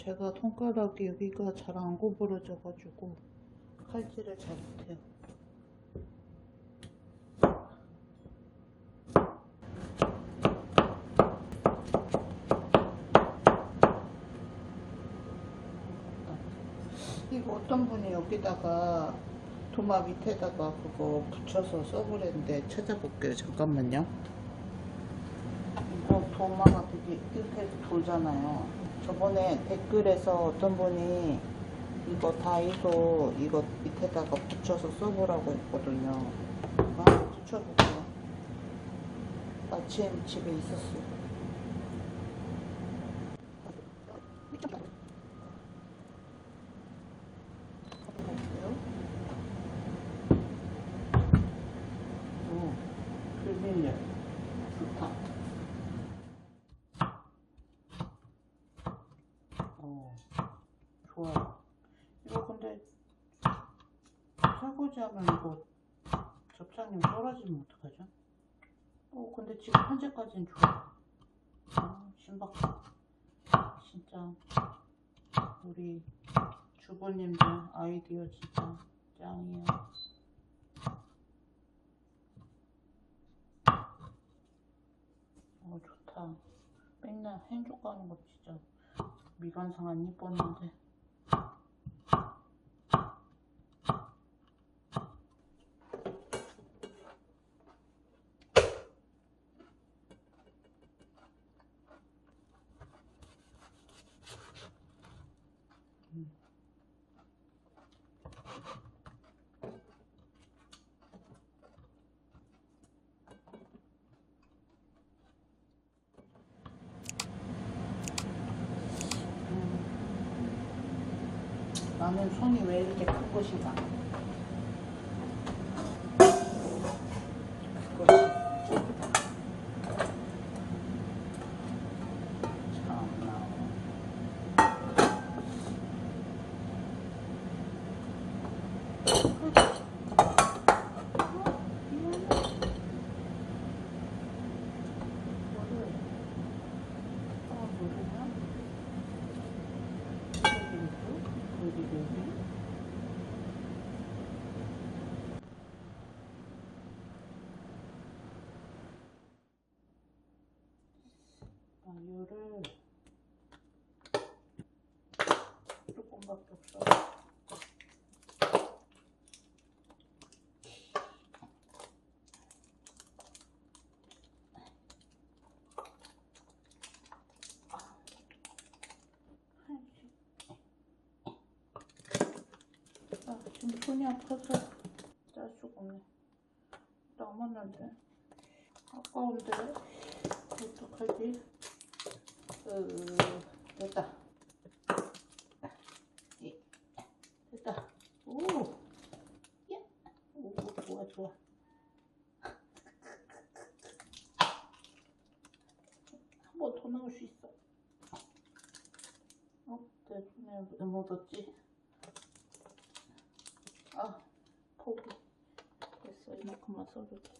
제가 손가락이 여기가 잘 안 구부러져가지고 칼질을 잘 못해요. 이거 어떤 분이 여기다가 도마 밑에다가 그거 붙여서 써보랬는데 찾아볼게요. 잠깐만요. 도마가 되게 이렇게 돌잖아요. 저번에 댓글에서 어떤 분이 이거 다이소 이거 밑에다가 붙여서 써보라고 했거든요. 아, 붙여볼게요. 마침 집에 있었어요. 오, 필밀려. 좋다. 어, 좋아요. 이거 근데 설거지 하면 이거 접착력 떨어지면 어떡하죠? 어, 근데 현재까지는 좋아. 아, 신박하다. 진짜 우리 주부님들 아이디어 진짜 짱이에요. 어, 좋다. 맨날 행주 가는 거 진짜 미간상 안 이뻤는데. 나는 손이 왜 이렇게 큰 것인가? 그것이 참나. 뭐를? 아, 모르냐? 여기 여기 여기 마요를 아, 지금 손이 아파서 짤 수가 없네. 남았는데. 아까운데. 어떡하지? 으, 됐다. 예, 됐다. 오! 예! 오, 좋아. 한 번 더 나올 수 있어. 어, 내 손에 왜 묻었지? 아, 포기. 됐어, 이만큼만 써줄게.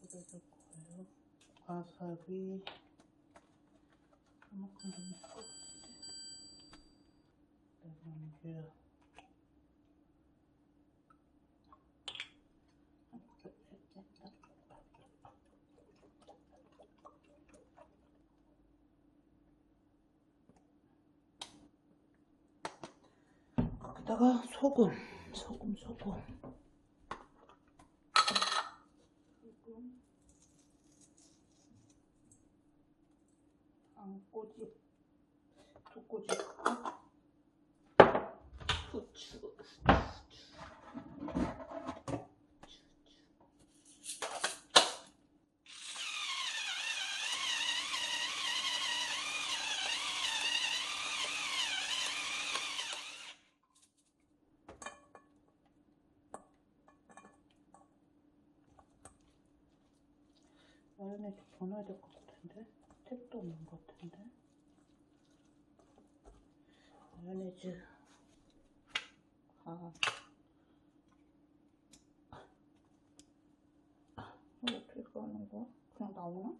뿌려줄 거예요. 와사비. 이만큼 좀 같은데. 레몬즙. 거기다가 소금, 소금, 소금. 소금. 한 꼬집, 두 꼬집. 전화해야 될 것 같은데? 택도 없는 것 같은데? 마요네즈 아 뭐 어떻게 꺼는 거야? 그냥 나오나?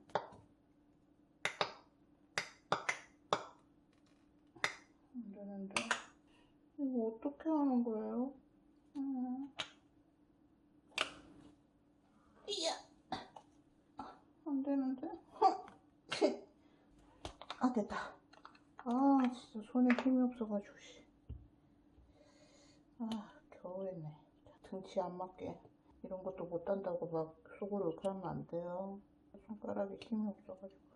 안 되는데 이거 어떻게 하는 거예요? 음. 아, 됐다. 아, 진짜 손에 힘이 없어가지고, 씨. 아, 겨우 했네. 등치 안 맞게. 이런 것도 못한다고 막 속으로 욕하면 안 돼요. 손가락에 힘이 없어가지고.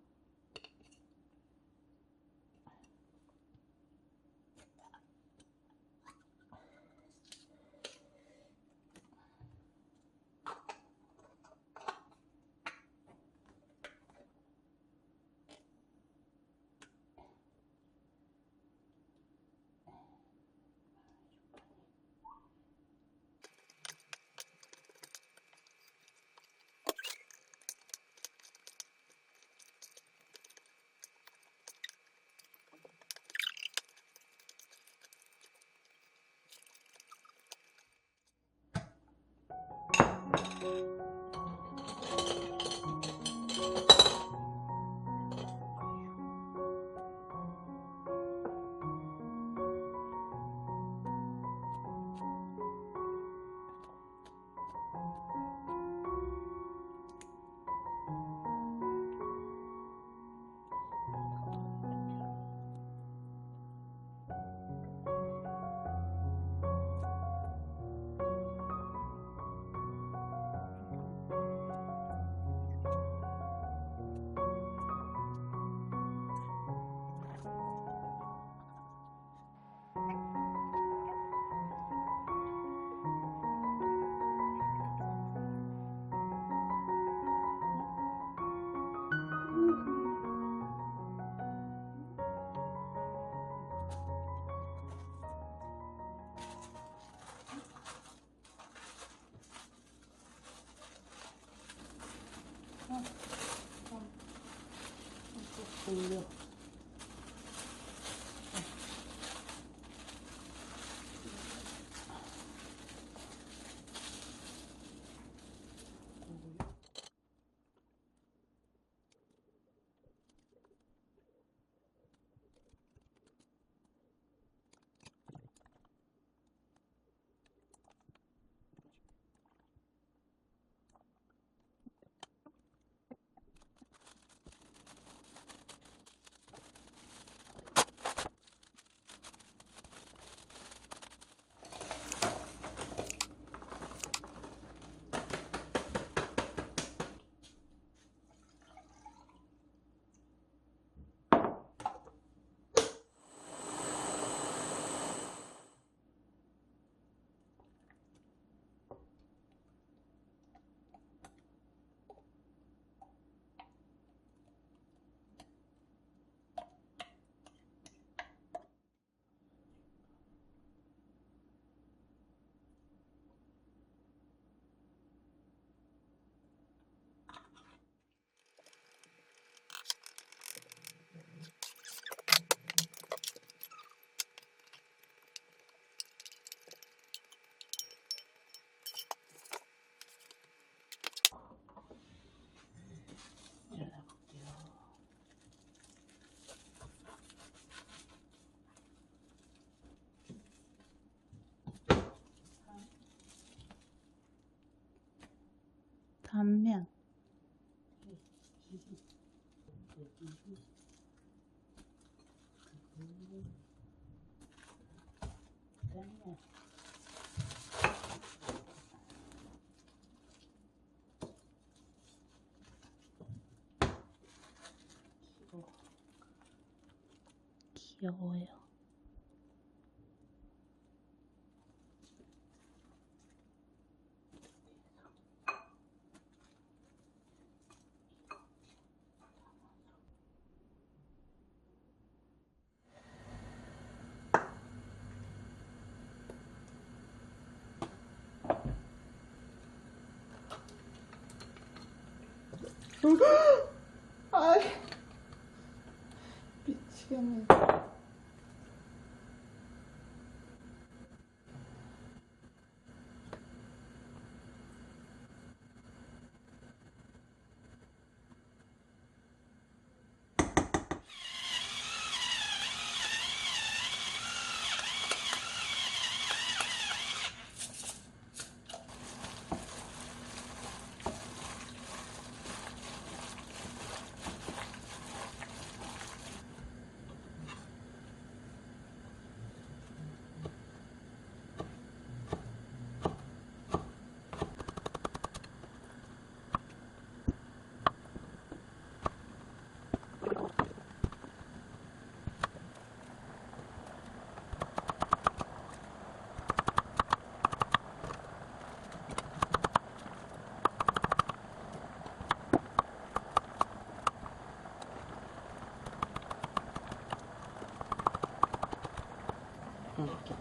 돌려. 귀여워요. 아이 미치겠네.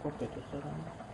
응, 두껍게도 썰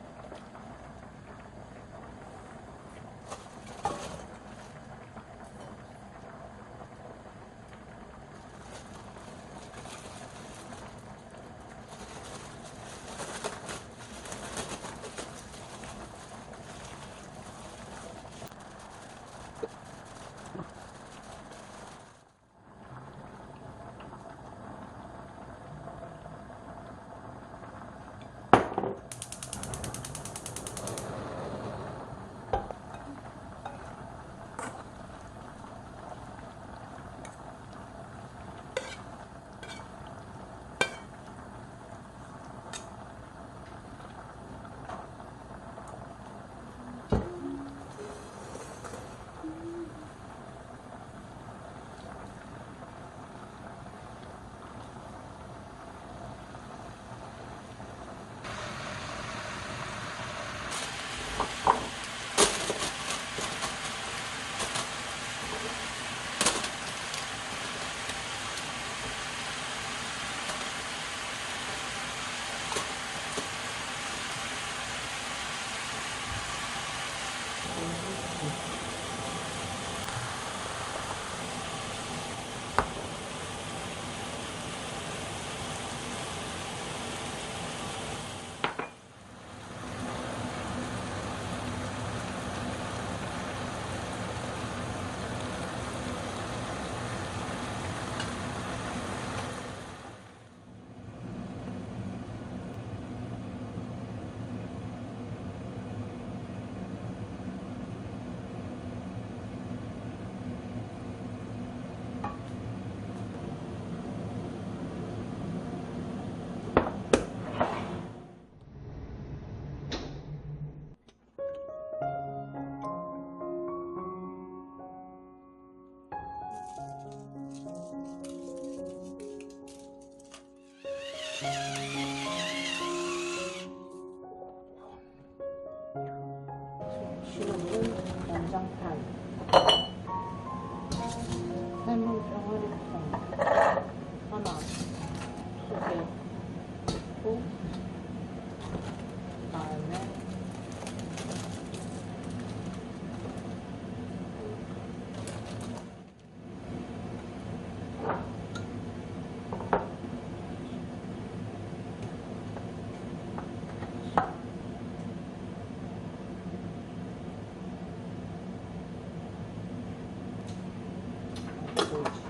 Jesús.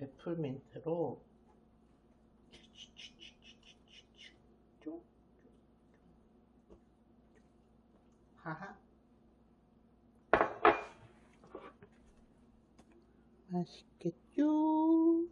애플민트로 하하 맛있겠죠?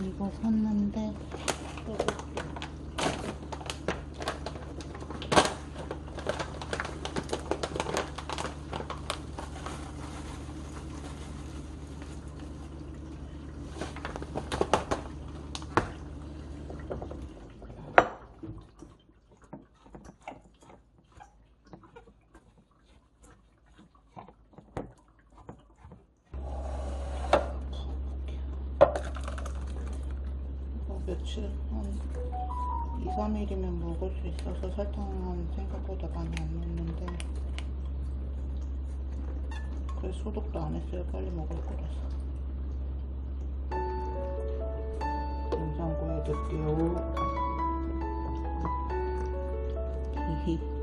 이거 샀는데 있어서 설탕은 생각보다 많이 안 넣는데 그래 소독도 안 했어요. 빨리 먹을 거라서. 냉장고에 넣을게요